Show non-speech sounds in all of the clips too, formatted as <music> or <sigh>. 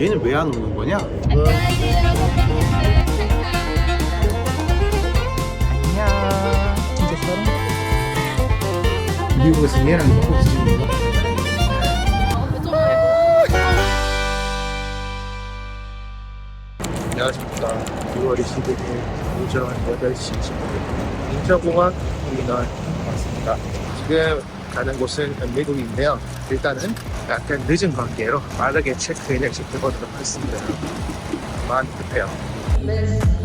얘는 왜 안 오는 거냐? 안녕. 진짜 사람? 미국에서 얘랑 먹고 지는 거. 안녕하십니까. 6월 22일 오전 8시 10분 인천공항 터미널 왔습니다. 지금 가는 곳은 미국인데요. 일단은 약간 늦은 관계로 빠르게 체크인을 시켜보도록 하겠습니다. 마음 급해요. 안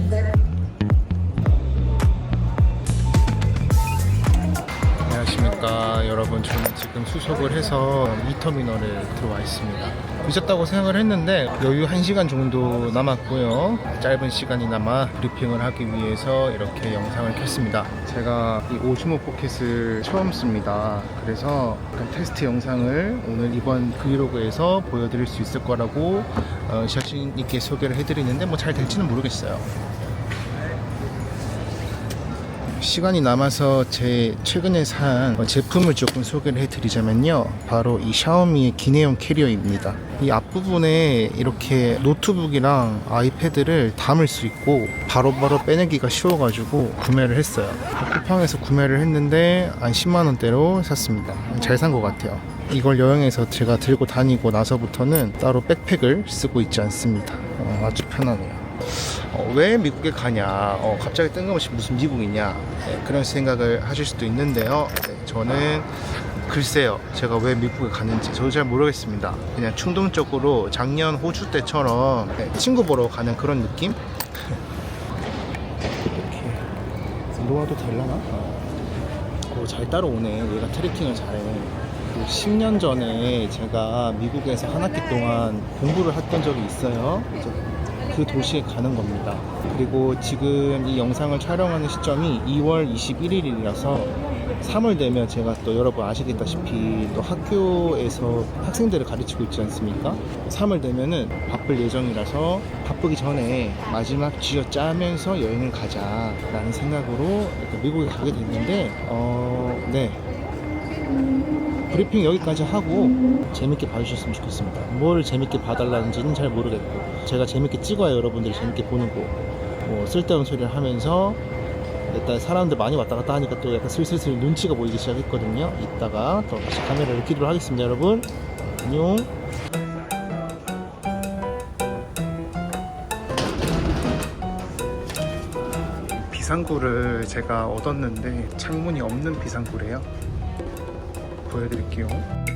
여러분 저는 지금 수속을 해서 이 터미널에 들어와 있습니다. 늦었다고 생각을 했는데 여유 1시간 정도 남았고요. 짧은 시간이나마 브리핑을 하기 위해서 이렇게 영상을 켰습니다. 제가 이 오즈모 포켓을 처음 씁니다. 그래서 테스트 영상을 오늘 이번 브이로그에서 보여드릴 수 있을 거라고 어, 자신 있게 소개를 해드리는데 뭐 잘 될지는 모르겠어요 시간이 남아서 제 최근에 산 제품을 조금 소개를 해드리자면요. 바로 이 샤오미의 기내용 캐리어입니다. 이 앞부분에 이렇게 노트북이랑 아이패드를 담을 수 있고 바로 바로 빼내기가 쉬워가지고 구매를 했어요. 쿠팡에서 구매를 했는데 한 10만원대로 샀습니다. 잘 산 것 같아요. 이걸 여행에서 제가 들고 다니고 나서부터는 따로 백팩을 쓰고 있지 않습니다. 어, 아주 편하네요. 어, 왜 미국에 가냐? 어, 갑자기 뜬금없이 무슨 미국이냐? 네, 그런 생각을 하실 수도 있는데요. 네, 저는 글쎄요, 제가 왜 미국에 갔는지 저도 잘 모르겠습니다. 그냥 충동적으로 작년 호주 때처럼 네, 친구 보러 가는 그런 느낌? 이렇게 놓아도 될라나? 어, 잘 따라오네. 얘가 트래킹을 잘해. 그 10년 전에 제가 미국에서 한 학기 동안 공부를 했던 적이 있어요. 그 도시에 가는 겁니다. 그리고 지금 이 영상을 촬영하는 시점이 2월 21일이라서 3월 되면 제가 또 여러분 아시겠다시피 또 학교에서 학생들을 가르치고 있지 않습니까? 3월 되면은 바쁠 예정이라서 바쁘기 전에 마지막 쥐어 짜면서 여행을 가자라는 생각으로 미국에 가게 됐는데 어, 네. 브리핑 여기까지 하고 재밌게 봐주셨으면 좋겠습니다. 뭘 재밌게 봐달라는지는 잘 모르겠고 제가 재밌게 찍어야 여러분들이 재밌게 보는 거. 뭐 쓸데없는 소리를 하면서 일단 사람들 많이 왔다 갔다 하니까 또 약간 슬슬슬 눈치가 보이기 시작했거든요. 이따가 또 다시 카메라를 켜도록 하겠습니다, 여러분. 안녕. 비상구를 제가 얻었는데 창문이 없는 비상구래요. 보여드릴게요.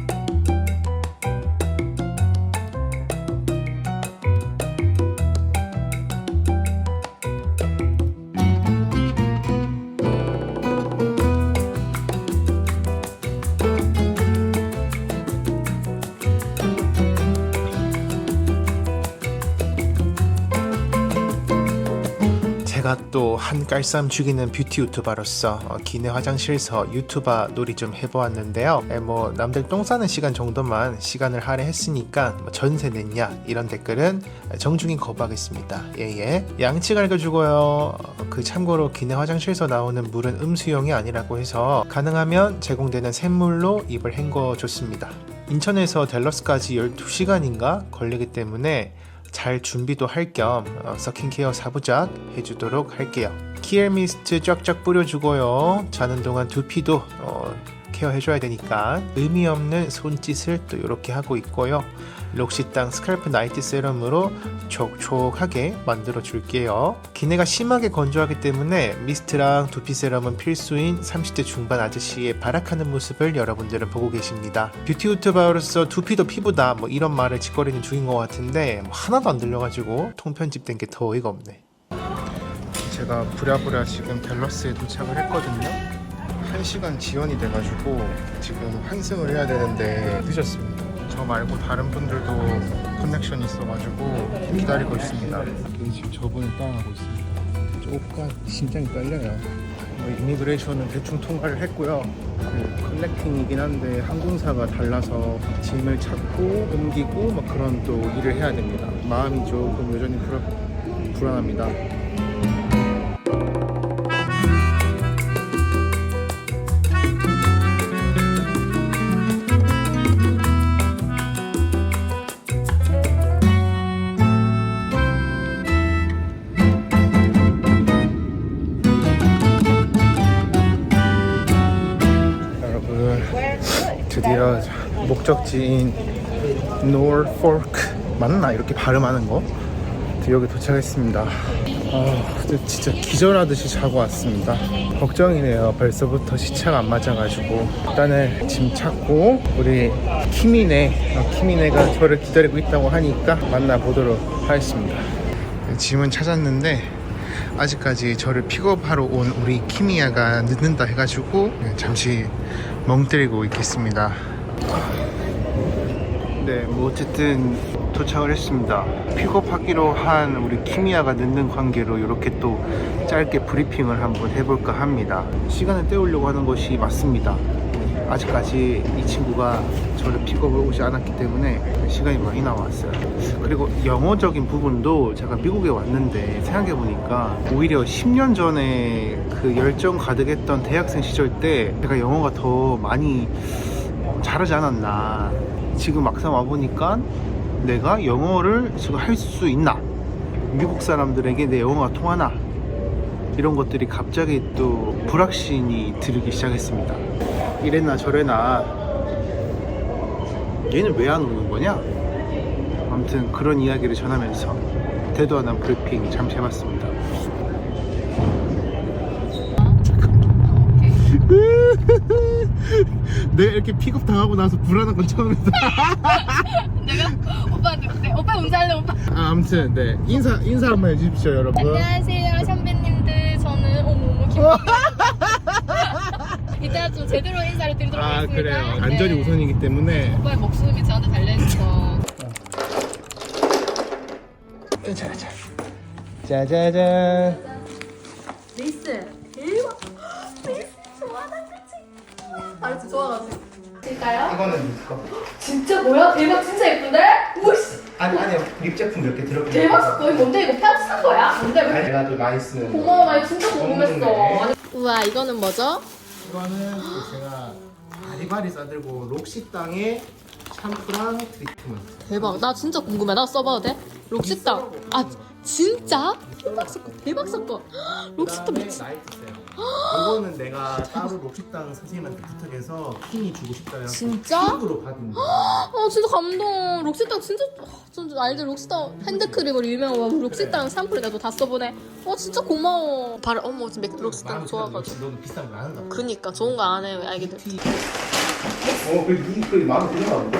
또 한 깔쌈 죽이는 뷰티 유튜버로서 어, 기내 화장실에서 유튜버 놀이 좀 해보았는데요. 에, 뭐 남들 똥 싸는 시간 정도만 시간을 할애했으니까 뭐 전세 냈냐 이런 댓글은 정중히 거부하겠습니다. 예예. 양치 갈겨주고요. 어, 그 참고로 기내 화장실에서 나오는 물은 음수용이 아니라고 해서 가능하면 제공되는 샘물로 입을 헹궈 줬습니다. 인천에서 델러스까지 12시간인가 걸리기 때문에 잘 준비도 할겸 어, 서킹케어 사부작 해주도록 할게요. 키엘 미스트 쫙쫙 뿌려주고요. 자는 동안 두피도 어, 케어해줘야 되니까 의미 없는 손짓을 또 이렇게 하고 있고요. 록시땅 스칼프 나이트 세럼으로 촉촉하게 만들어 줄게요. 기내가 심하게 건조하기 때문에 미스트랑 두피 세럼은 필수인 30대 중반 아저씨의 발악하는 모습을 여러분들은 보고 계십니다. 뷰티 유튜버로서 두피도 피부다 뭐 이런 말을 짓거리는 중인 것 같은데 뭐 하나도 안 들려가지고 통편집된 게 더 어이가 없네. 제가 부랴부랴 지금 댈러스에 도착을 했거든요. 1시간 지연이 돼가지고 지금 환승을 해야 되는데 늦었습니다. 저 말고 다른 분들도 커넥션이 있어가지고 기다리고 있습니다. 지금 저분을 따라가고 있습니다. 조금 심장이 떨려요. 뭐 이미그레이션은 대충 통과를 했고요. 그 컬렉팅이긴 한데 항공사가 달라서 짐을 찾고 옮기고 막 그런 또 일을 해야 됩니다. 마음이 조금 여전히 불안, 불안합니다. 목적지인 노르포크 맞나? 이렇게 발음하는 거. 여기 도착했습니다. 아 진짜 기절하듯이 자고 왔습니다. 걱정이네요. 벌써부터 시차가 안 맞아가지고. 일단은 짐 찾고 우리 키미네 어, 키미네가 저를 기다리고 있다고 하니까 만나보도록 하겠습니다. 짐은 찾았는데 아직까지 저를 픽업하러 온 우리 키미야가 늦는다 해가지고 잠시 멍 때리고 있겠습니다 네, 뭐 어쨌든 도착을 했습니다. 픽업하기로 한 우리 키미야가 늦는 관계로 이렇게 또 짧게 브리핑을 한번 해볼까 합니다. 시간을 때우려고 하는 것이 맞습니다. 아직까지 이 친구가 저를 픽업을 오지 않았기 때문에 시간이 많이 나왔어요. 그리고 영어적인 부분도 제가 미국에 왔는데 생각해보니까 오히려 10년 전에 그 열정 가득했던 대학생 시절 때 제가 영어가 더 많이 잘하지 않았나. 지금 막상 와보니까 내가 영어를 지금 할 수 있나? 미국 사람들에게 내 영어가 통하나? 이런 것들이 갑자기 또 불확신이 들기 시작했습니다. 이랬나 저랬나 얘는 왜 안 오는 거냐? 아무튼 그런 이야기를 전하면서 대도 안한 브리핑 잠시 해봤습니다. 내가 <laughs> 이렇게 픽업 당하고 나서 불안한 건 처음이다. <laughs> 내가 오빠한테 네, 오빠 운전할래 오빠 아, 아무튼 네 인사 인사 한번 해주십시오 여러분. 안녕하세요 선배님들 저는 어머머 김 <laughs> 이따 좀 제대로 인사를 드리도록 아 하겠습니다 그래요. 네. 안전이 우선이기 때문에. 오빠의 목숨이 저한테 달려있어 짜자잔. 짜자잔. 될까요? 이거는 이거. 진짜 뭐야? 대박 진짜 예쁜데? 우씨 아니 아니요 립 제품 몇 개 들어가. 대박 사건 뭔데 이거 편지 산 거야? 뭔데 왜 내가 또 나이스. 고마워 나 이거 진짜 궁금했어. 아니, 우와 이거는 뭐죠? 이거는 또 제가 바리바리 싸들고 록시 땅의 샴푸랑 트리트먼트. 대박 나 진짜 궁금해 나 써봐도 돼? 록시땅 아 진짜? 대박 사건 대박 사건 록시땅 그다음에 미친. 이거는 내가 따로 록시땅 선생님한테 부탁해서 킹이 주고 싶다면 진짜? 로 받은 거. 아 진짜 감동 록시땅 진짜 아, 진짜 알지 록시땅 핸드크림으로 유명한 록시땅 샴푸를 내가 다 써보네 어 진짜 고마워 바로 어머 지금 맥- 록시땅 좋아가지고 너는 비싼 거 안 한다. 그니까 좋은 거 안 해요 알게 돼 어, 그 이그 마음에 드나 보다.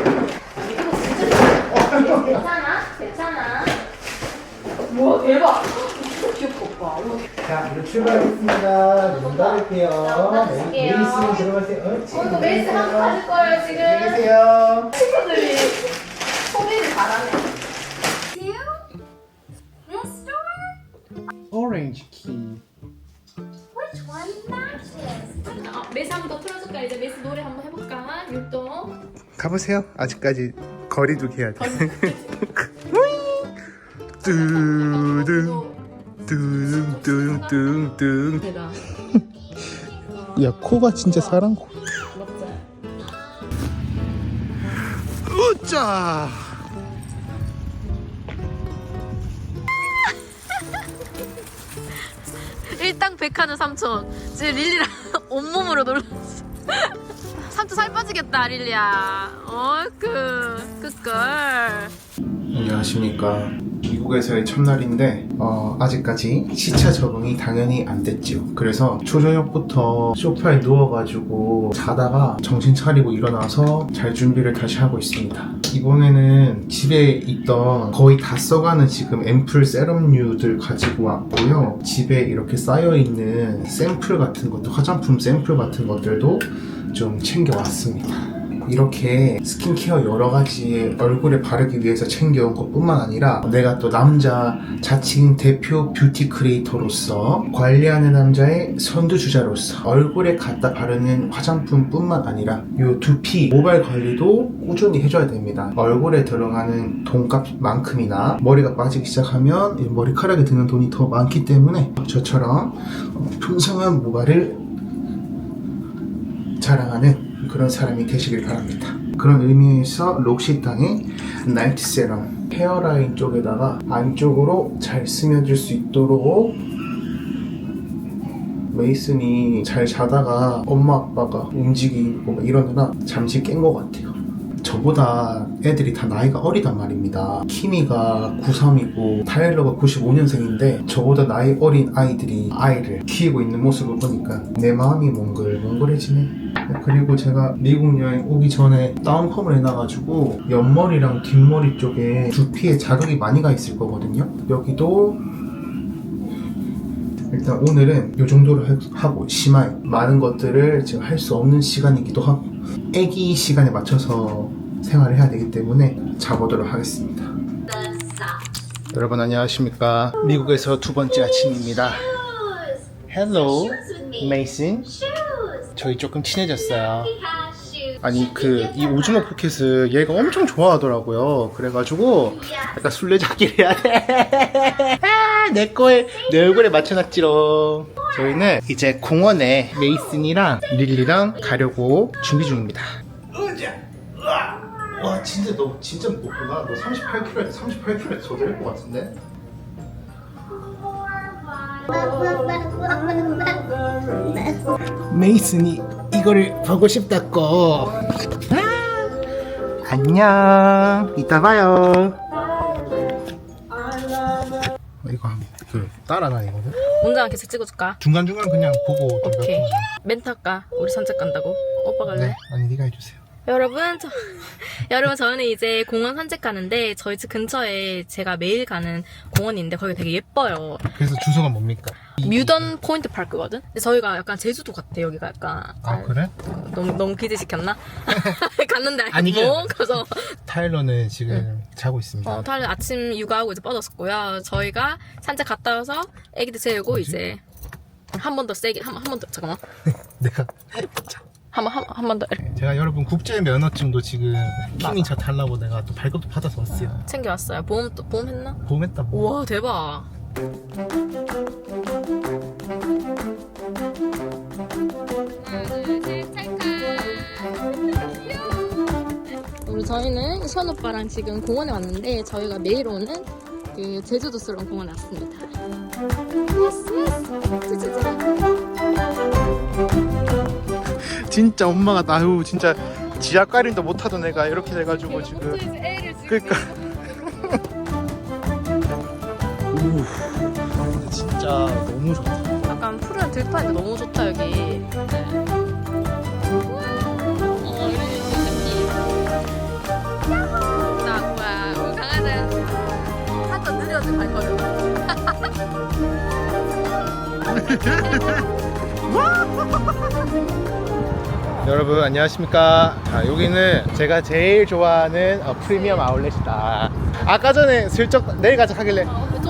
괜찮아? 괜찮아 우와 대박 오빠 우와. 자, 이제 출발하겠습니다. 문 닫을게요. 닫을게요. 메이- 메이스는 들어가세요. 옳지. 어, 이거 메이스 한번 가질 거예요 안녕히 계세요. 친구들이 소개를 잘하네 오렌지 키. 아, 메이스 한 번 더 틀어줄까? 이제 메이스 노래 한번 해볼까? 율동 가보세요. 아직까지 거리두기 해야 돼. <laughs> 뚜둥 뚜둥 뚜둥 뚜둥. 대박 야 코가 진짜 사람 코. 으짜. 일당 백하는 삼촌 지금 릴리랑 <laughs> 온몸으로 놀랐어 삼촌 살 빠지겠다 릴리야 어이쿠 굿걸 안녕하십니까. 미국에서의 첫날인데 어, 아직까지 시차 적응이 당연히 안 됐죠. 그래서 초저녁부터 소파에 누워가지고 자다가 정신 차리고 일어나서 잘 준비를 다시 하고 있습니다. 이번에는 집에 있던 거의 다 써가는 지금 앰플 세럼류들 가지고 왔고요. 집에 이렇게 쌓여있는 샘플 같은 것도 화장품 샘플 같은 것들도 좀 챙겨왔습니다. 이렇게 스킨케어 여러 가지 얼굴에 바르기 위해서 챙겨온 것 뿐만 아니라 내가 또 남자 자칭 대표 뷰티 크리에이터로서 관리하는 남자의 선두주자로서 얼굴에 갖다 바르는 화장품 뿐만 아니라 이 두피 모발 관리도 꾸준히 해줘야 됩니다. 얼굴에 들어가는 돈값만큼이나 머리가 빠지기 시작하면 이 머리카락에 드는 돈이 더 많기 때문에 저처럼 풍성한 모발을 자랑하는 그런 사람이 되시길 바랍니다. 그런 의미에서 록시땅의 나이트 세럼 헤어라인 쪽에다가 안쪽으로 잘 스며들 수 있도록 메이슨이 잘 자다가 엄마 아빠가 움직이고 막 이러느라 잠시 깬 것 같아요. 저보다 애들이 다 나이가 어리단 말입니다. 키미가 93이고 타일러가 95년생인데 저보다 나이 어린 아이들이 아이를 키우고 있는 모습을 보니까 내 마음이 몽글몽글해지네. 그리고 제가 미국 여행 오기 전에 다운펌을 해놔가지고 옆머리랑 뒷머리 쪽에 두피에 자극이 많이 가 있을 거거든요. 여기도 일단 오늘은 이 정도로 하- 하고 심하게 많은 것들을 지금 할 수 없는 시간이기도 하고 애기 시간에 맞춰서 생활을 해야 되기 때문에 자보도록 하겠습니다. 여러분 안녕하십니까? 미국에서 두 번째 아침입니다. Hello, Mason. 저희 조금 친해졌어요. 아니 그 이 오징어 포켓을 얘가 엄청 좋아하더라고요. 그래가지고 약간 술래잡기를 해야 돼. <laughs> 아, 내 거에 내 얼굴에 맞춰놨지롱. 저희는 이제 공원에 메이슨이랑 릴리랑 가려고 준비 중입니다. 와 진짜 너 진짜 무겁구나. 너 38kg에 38kg에 더될 것 같은데? 메이슨이 이거를 보고 싶다고. 아, 안녕. 이따 봐요. 이거 한- 그 따라다니거든. 운전 계속 찍어줄까? 중간 중간 그냥 보고 오케이. 할까? 우리 산책 간다고? 오빠 갈래? 네, 아니 네가 해주세요. 여러분, 저, <laughs> 여러분 저는 이제 공원 산책 가는데 저희 집 근처에 제가 매일 가는 공원이 있는데 거기 되게 예뻐요. 그래서 주소가 뭡니까? 뮤던 포인트 파크거든. 근데 저희가 약간 제주도 같아. 여기가 약간 아 그래? 너무 너무 기대 시켰나? <laughs> <laughs> 갔는데 아니, 이게- 뭐 가서 타일러는 지금 자고 있습니다. 어, 탈 아침 육아하고 이제 뻗었고요. 저희가 산책 갔다 와서 애기들 재우고 이제 한 번 더 세게 한한번더 잠깐만 내가 한번 한 번더 제가 여러분 국제 면허증도 지금 키미 차 달라고 내가 또 발급도 받아서 왔어요. 챙겨왔어요. 보험 또 보험 했나? 보험했다 뭐. 우와 대박. 우리 저희는 시원 오빠랑 지금 공원에 왔는데 저희가 매일 오는 그 제주도스러운 공원에 왔습니다. 진짜 엄마가 나후 진짜 지하 까림도 못하던 애가 이렇게 돼가지고 지금 그러니까 우 진짜 너무 좋다. 약간 푸른 들판인데 너무 좋다 여기. 네. <laughs> <laughs> <laughs> 여러분 안녕하십니까? 아, 여기는 제가 제일 좋아하는 어, 프리미엄 아울렛이다. 아까 전에 슬쩍 내일 가자 하길래 좀,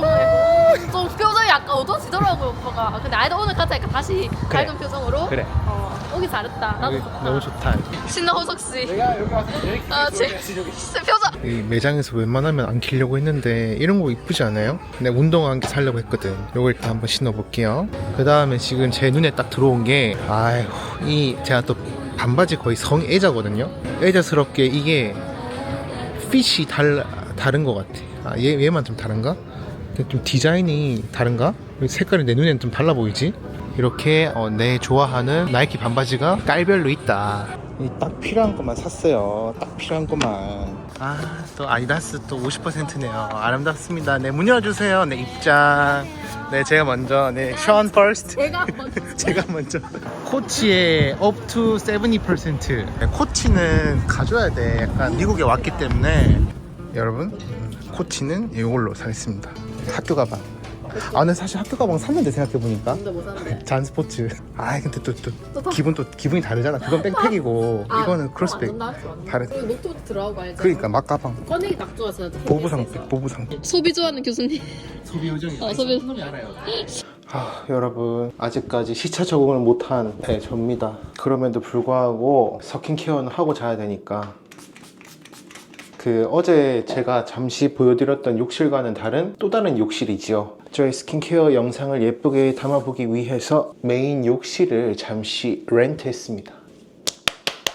좀 표정이 약간 어두워지더라고요 오빠가. 근데 아이도 오늘 가자니까 다시 밝은 표정으로. 그래 어, 오기 잘했다. 나도 여기 좋다. 너무 좋다. 신호석 씨. 내가 여기 와서 아, 제 진짜 표정. 이 매장에서 웬만하면 안 키려고 했는데 이런 거 이쁘지 않아요? 내가 운동화 한 개 살려고 했거든. 요거 일단 한번 신어볼게요. 그 다음에 지금 제 눈에 딱 들어온 게 아휴 이 제가 또 반바지 거의 성애자거든요. 애자스럽게 이게 핏이 달 다른 것 같아. 아, 얘 얘만 좀 다른가? 좀 디자인이 다른가? 왜 색깔이 내 눈에는 좀 달라 보이지? 이렇게 어, 내 좋아하는 나이키 반바지가 깔별로 있다. 이딱 필요한 것만 샀어요. 딱 필요한 것만. 아, 또 아디다스 또 50%네요. 아름답습니다. 네, 문 열어주세요. 네, 입장. 네, 제가 먼저. 네, 션 퍼스트. 내가 먼저. <laughs> 제가 먼저. 코치의 up to 70%. 네, 코치는 가져야 돼. 약간 미국에 왔기 때문에. 여러분, 음, 코치는 이걸로 사겠습니다. 학교 가방. 아, 근데 사실 학교 가방 샀는데 생각해보니까. 근데 못 사는데. <laughs> 잔 스포츠. 아 근데 또, 또, 또 더- 기분 또 기분이 다르잖아. 그건 백팩이고 아, 이거는 크로스백. 다른. 다른. 노트북 들어가고 알지? 그러니까 막 가방. 꺼내기 딱 좋아서. 보부 상품, 보부 상품. 소비 좋아하는 교수님. 소비 요정이. 어, 소비. 아, 여러분 아직까지 시차 적응을 못한 네, 접니다. 그럼에도 불구하고 스킨 케어는 하고 자야 되니까. 그 어제 제가 잠시 보여드렸던 욕실과는 다른 또 다른 욕실이지요. 저의 스킨케어 영상을 예쁘게 담아보기 위해서 메인 욕실을 잠시 렌트했습니다.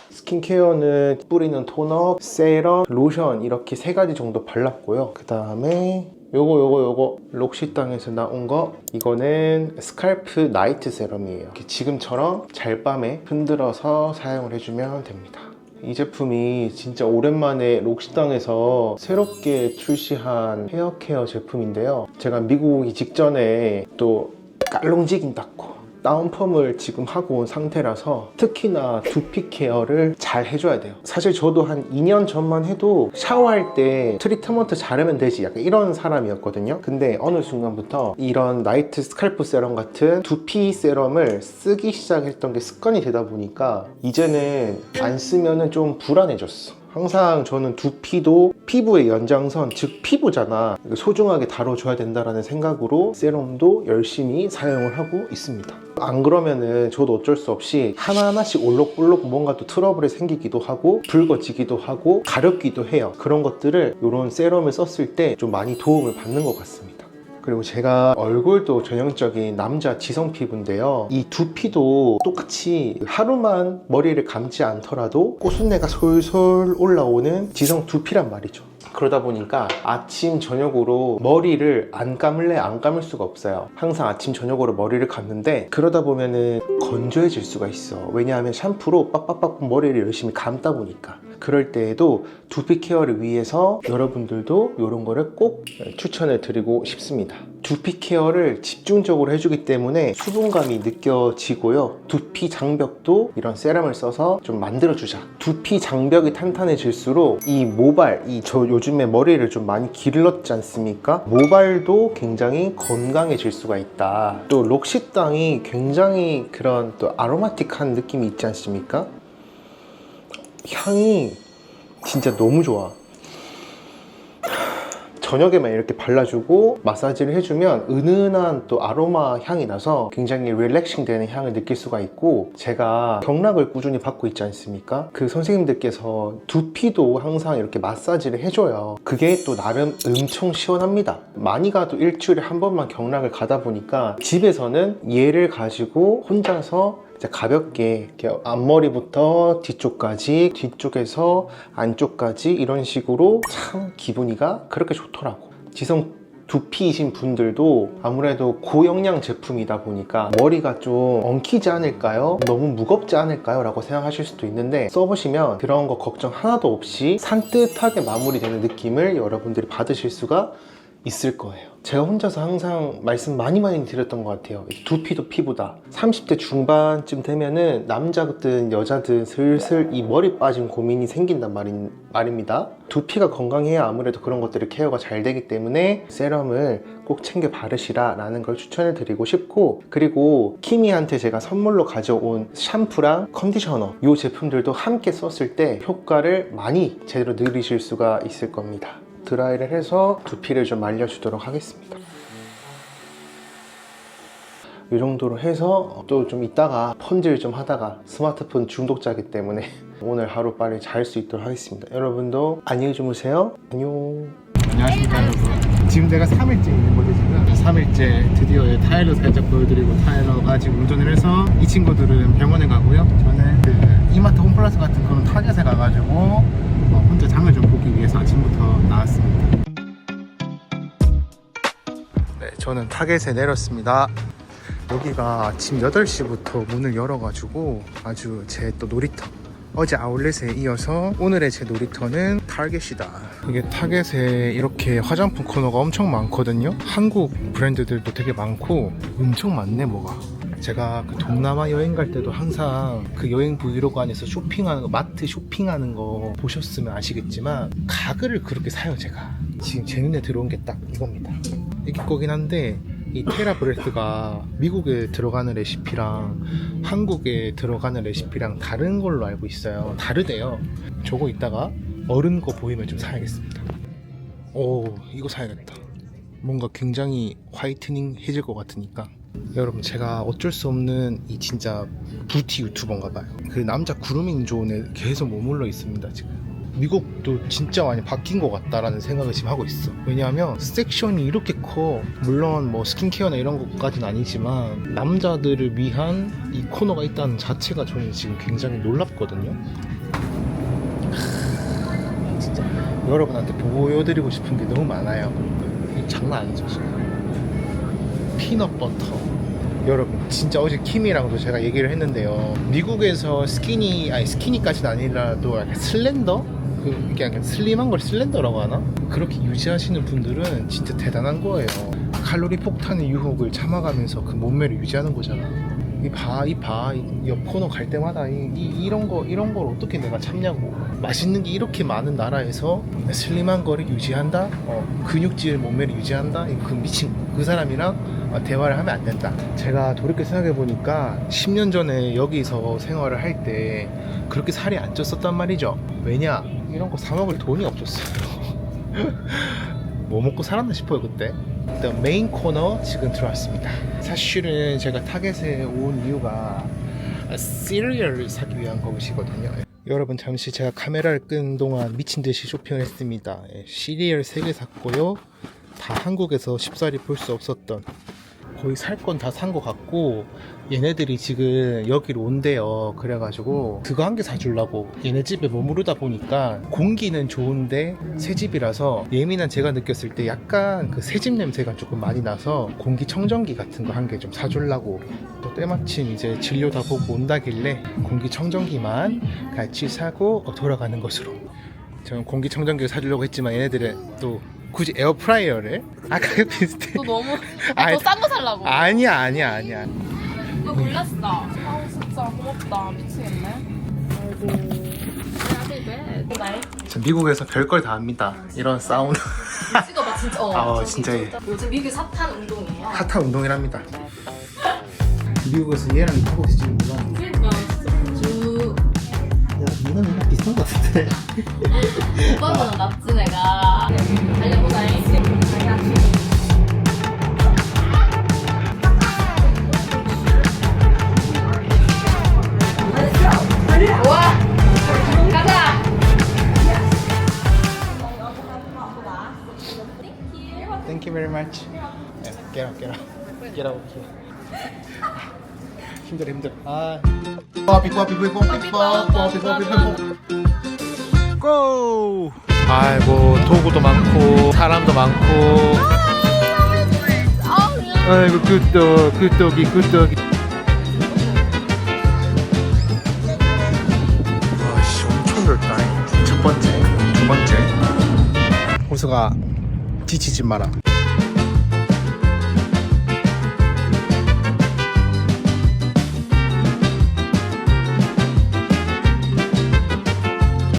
스킨케어는 뿌리는 토너, 세럼, 로션 이렇게 세 가지 정도 발랐고요. 그 다음에 요거 요거 요거 록시땅에서 나온 거 이거는 스칼프 나이트 세럼이에요. 지금처럼 잘밤에 흔들어서 사용을 해주면 됩니다. 이 제품이 진짜 오랜만에 록시당에서 새롭게 출시한 헤어케어 제품인데요. 제가 미국 오기 직전에 또 깔롱지긴 닦고 다운펌을 지금 하고 온 상태라서 특히나 두피 케어를 잘 해줘야 돼요. 사실 저도 한 2년 전만 해도 샤워할 때 트리트먼트 자르면 되지 약간 이런 사람이었거든요. 근데 어느 순간부터 이런 나이트 스칼프 세럼 같은 두피 세럼을 쓰기 시작했던 게 습관이 되다 보니까 이제는 안 쓰면 은 좀 불안해졌어. 항상 저는 두피도 피부의 연장선, 즉 피부잖아. 소중하게 다뤄줘야 된다라는 생각으로 세럼도 열심히 사용을 하고 있습니다. 안 그러면은 저도 어쩔 수 없이 하나하나씩 올록볼록 뭔가 또 트러블이 생기기도 하고 붉어지기도 하고 가렵기도 해요. 그런 것들을 이런 세럼을 썼을 때 좀 많이 도움을 받는 것 같습니다. 그리고 제가 얼굴도 전형적인 남자 지성 피부인데요. 이 두피도 똑같이 하루만 머리를 감지 않더라도 꼬순내가 솔솔 올라오는 지성 두피란 말이죠. 그러다 보니까 아침 저녁으로 머리를 안 감을래 안 감을 수가 없어요. 항상 아침 저녁으로 머리를 감는데 그러다 보면은 건조해질 수가 있어. 왜냐하면 샴푸로 빡빡빡 머리를 열심히 감다 보니까. 그럴 때에도 두피 케어를 위해서 여러분들도 이런 거를 꼭 추천을 드리고 싶습니다. 두피 케어를 집중적으로 해주기 때문에 수분감이 느껴지고요. 두피 장벽도 이런 세럼을 써서 좀 만들어주자. 두피 장벽이 탄탄해질수록 이 모발, 이 저 요즘에 머리를 좀 많이 길렀지 않습니까? 모발도 굉장히 건강해질 수가 있다. 또 록시땅이 굉장히 그런 또 아로마틱한 느낌이 있지 않습니까? 향이 진짜 너무 좋아. 저녁에만 이렇게 발라주고 마사지를 해주면 은은한 또 아로마 향이 나서 굉장히 릴렉싱 되는 향을 느낄 수가 있고 제가 경락을 꾸준히 받고 있지 않습니까? 그 선생님들께서 두피도 항상 이렇게 마사지를 해줘요. 그게 또 나름 엄청 시원합니다. 많이 가도 일주일에 한 번만 경락을 가다 보니까 집에서는 얘를 가지고 혼자서 이제 가볍게 이렇게 앞머리부터 뒤쪽까지 뒤쪽에서 안쪽까지 이런 식으로 참 기분이가 그렇게 좋더라고 지성 두피이신 분들도 아무래도 고영양 제품이다 보니까 머리가 좀 엉키지 않을까요? 너무 무겁지 않을까요? 라고 생각하실 수도 있는데 써보시면 그런 거 걱정 하나도 없이 산뜻하게 마무리되는 느낌을 여러분들이 받으실 수가 있을 거예요. 제가 혼자서 항상 말씀 많이 많이 드렸던 것 같아요. 이 두피도 피부다. 30대 중반쯤 되면은 남자든 여자든 슬슬 이 머리 빠진 고민이 생긴단 말인, 말입니다. 두피가 건강해야 아무래도 그런 것들이 케어가 잘 되기 때문에 세럼을 꼭 챙겨 바르시라 라는 걸 추천을 드리고 싶고 그리고 키미한테 제가 선물로 가져온 샴푸랑 컨디셔너 이 제품들도 함께 썼을 때 효과를 많이 제대로 느끼실 수가 있을 겁니다. 드라이를 해서 두피를 좀 말려주도록 하겠습니다. 이 정도로 해서 또 좀 이따가 펀질 좀 하다가 스마트폰 중독자이기 때문에 <laughs> 오늘 하루 빨리 잘 수 있도록 하겠습니다. 여러분도 안녕히 주무세요. 안녕. 안녕하십니까 여러분. 지금 제가 3일째 있는 지금. 3일째 드디어 타일러 살짝 보여드리고 타일러가 지금 운전을 해서 이 친구들은 병원에 가고요. 저는 그 이마트 홈플러스 같은 그런 타겟에 가가지고 어, 혼자 장을 좀 보기 위해서 아침부터 저는 타겟에 내렸습니다. 여기가 아침 8시부터 문을 열어가지고 아주 제 또 놀이터 어제 아울렛에 이어서 오늘의 제 놀이터는 타겟이다. 이게 타겟에 이렇게 화장품 코너가 엄청 많거든요. 한국 브랜드들도 되게 많고 엄청 많네 뭐가. 제가 그 동남아 여행 갈 때도 항상 그 여행 브이로그 안에서 쇼핑하는 거 마트 쇼핑하는 거 보셨으면 아시겠지만 가글을 그렇게 사요 제가. 지금 제 눈에 들어온 게 딱 이겁니다 이게 거긴 한데 이 테라 브레드가 미국에 들어가는 레시피랑 한국에 들어가는 레시피랑 다른 걸로 알고 있어요. 다르대요. 저거 이따가 어른 거 보이면 좀 사야겠습니다. 오, 이거 사야겠다. 뭔가 굉장히 화이트닝 해질 것 같으니까. 여러분 제가 어쩔 수 없는 이 진짜 뷰티 유튜버인가 봐요. 그 남자 그루밍 존에 계속 머물러 있습니다 지금. 미국도 진짜 많이 바뀐 것 같다라는 생각을 지금 하고 있어. 왜냐하면 섹션이 이렇게 커. 물론 뭐 스킨케어나 이런 것까지는 아니지만 남자들을 위한 이 코너가 있다는 자체가 저는 지금 굉장히 놀랍거든요. 하, 진짜 여러분한테 보여드리고 싶은 게 너무 많아요. 이 장난 아니죠 지금. 피넛 버터, 여러분 진짜 어제 킴이랑도 제가 얘기를 했는데요 미국에서 스키니 아니 스키니까지는 아니라도 약간 슬렌더 그 이게 약간 슬림한 걸 슬렌더라고 하나? 그렇게 유지하시는 분들은 진짜 대단한 거예요. 칼로리 폭탄의 유혹을 참아가면서 그 몸매를 유지하는 거잖아. 이 봐 이 봐 옆 코너 갈 때마다 이, 이, 이런 거 이런 걸 어떻게 내가 참냐고. 맛있는 게 이렇게 많은 나라에서 슬림한 거를 유지한다? 어, 근육질 몸매를 유지한다? 이그 미친 그 사람이랑 어, 대화를 하면 안 된다. 제가 돌이켜 생각해 보니까 10년 전에 여기서 생활을 할 때 그렇게 살이 안 쪘었단 말이죠. 왜냐 이런 거 사 먹을 돈이 없었어요. <laughs> 뭐 먹고 살았나 싶어요 그때. 일단 메인 코너 지금 들어왔습니다. 사실은 제가 타겟에 온 이유가 시리얼을 사기 위한 것이거든요. 여러분 잠시 제가 카메라를 끈 동안 미친 듯이 쇼핑을 했습니다. 예, 시리얼 3개 샀고요. 다 한국에서 쉽사리 볼 수 없었던 거의 살 건 다 산 것 같고 얘네들이 지금 여기로 온대요. 그래가지고 그거 한 개 사주려고 얘네 집에 머무르다 보니까 공기는 좋은데 새 집이라서 예민한 제가 느꼈을 때 약간 그 새집 냄새가 조금 많이 나서 공기청정기 같은 거 한 개 좀 사주려고 또 때마침 이제 진료 다 보고 온다길래 공기청정기만 같이 사고 어, 돌아가는 것으로. 저는 공기청정기를 사주려고 했지만 얘네들은 또 굳이 에어프라이어를 아까 비슷해 또 너무 <laughs> 아이, 더 싼 거 살라고. 아니야 아니야 아니야 너 몰랐어. 아우 진짜 고맙다. 미치겠네. 아이고. 네. 나이 저 미국에서 별걸 다 합니다 이런 사우나 찍어봐 진짜. 어, <laughs> 아, 진짜 예. 요즘 미국 핫한 운동이에요. 핫한 운동이랍니다 미국에서 얘랑 타고 지는구나 그 오빠보다 낫지 내가. 달려보자잉. 우와 가자. Thank you very much 네, get up get up get up here. 힘들어 힘들어. 아. 뽀삐 뽀삐 뽀삐 뽀삐 뽀삐 뽀삐 뽀삐 고 아이고 도구도 많고 사람도 많고. 아이고 굿떡 굿떡이 굿떡이. 와씨 엄청 넓다 첫 번째 두 번째. 호수가 지치지 마라